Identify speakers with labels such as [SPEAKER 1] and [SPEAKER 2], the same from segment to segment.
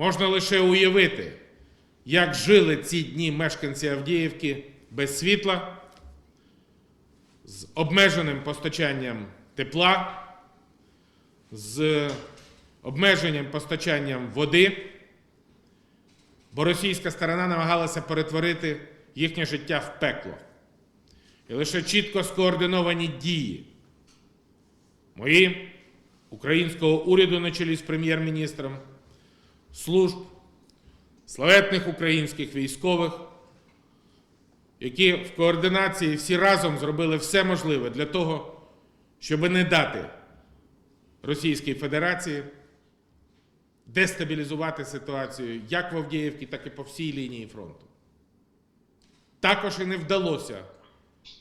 [SPEAKER 1] Можна лише уявити, як жили ці дні мешканці Авдіївки без світла, з обмеженим постачанням тепла, з обмеженням постачанням води, бо російська сторона намагалася перетворити їхнє життя в пекло. І лише чітко скоординовані дії мої, українського уряду на чолі з прем'єр-міністром, служб, славетних українських військових, які в координації всі разом зробили все можливе для того, щоб не дати Російській Федерації дестабілізувати ситуацію як в Авдіївці, так і по всій лінії фронту. Також і не вдалося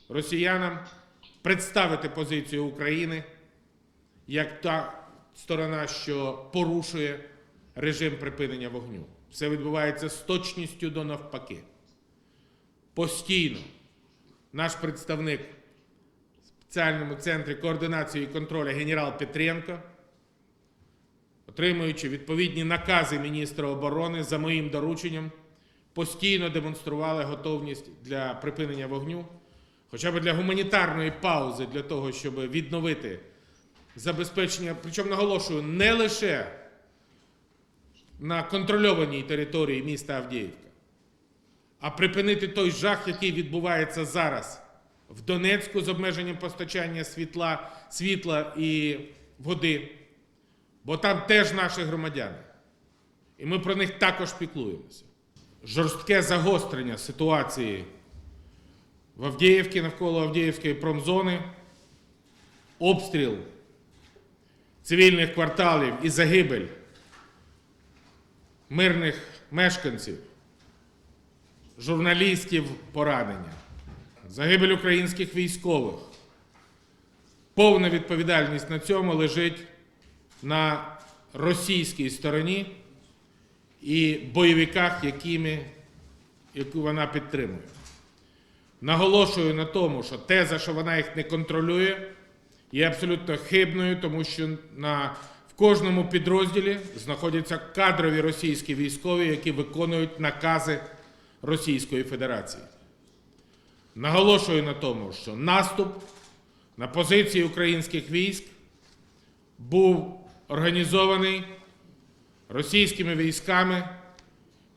[SPEAKER 1] росіянам представити позицію України як та сторона, що порушує режим припинення вогню. Все відбувається з точністю до навпаки. Постійно наш представник в спеціальному центрі координації і контролю генерал Петренко, отримуючи відповідні накази міністра оборони за моїм дорученням, постійно демонстрували готовність для припинення вогню, хоча б для гуманітарної паузи, для того, щоб відновити забезпечення, причому наголошую, не лише на контрольованій території міста Авдіївка, а припинити той жах, який відбувається зараз в Донецьку з обмеженням постачання світла, світла і води, бо там теж наші громадяни. І ми про них також піклуємося. Жорстке загострення ситуації в Авдіївці навколо Авдіївської промзони, обстріл цивільних кварталів і загибель мирних мешканців, журналістів поранення, загибель українських військових. Повна відповідальність на цьому лежить на російській стороні і бойовиках, якими, яку вона підтримує. Наголошую на тому, що теза, що вона їх не контролює, є абсолютно хибною, тому що на, кожному підрозділі знаходяться кадрові російські військові, які виконують накази Російської Федерації. Наголошую на тому, що наступ на позиції українських військ був організований російськими військами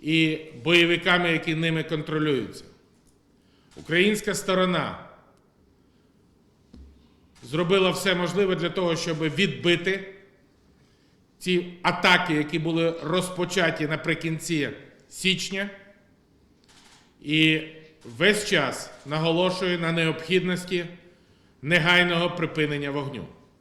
[SPEAKER 1] і бойовиками, які ними контролюються. Українська сторона зробила все можливе для того, щоб відбити ці атаки, які були розпочаті наприкінці січня, і весь час наголошує на необхідності негайного припинення вогню.